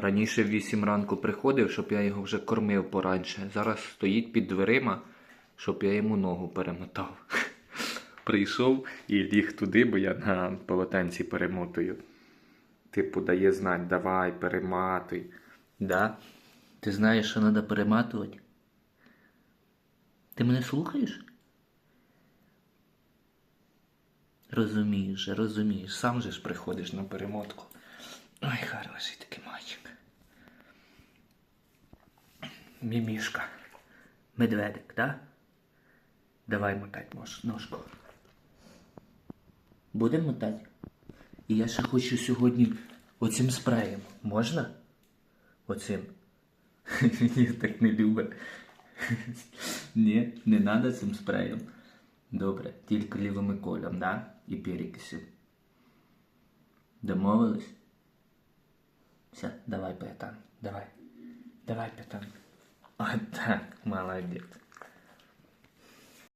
Раніше в 8 ранку приходив, щоб я його вже кормив пораньше. Зараз стоїть під дверима, щоб я йому ногу перемотав. Прийшов і ліг туди, бо я на полотенці перемотую. Типу, дає знать, давай, перематуй. Да? Ти знаєш, що треба перематувати? Ти мене слухаєш? Розумієш, розумієш, сам же ж приходиш на перемотку. Ой, хороший такий мальчик. Мімішка. Медведик, да? Давай мотать ножку. Будемо мотати? І я ще хочу сьогодні оцим спреєм. Можна? Оцим. Ні, так не любить. Ні, не треба цим спреєм. Добре, тільки лівими колем, да? І перекисю. Домовились? Все, давай, пятан, давай. Давай, пятан. Вот так, молодець.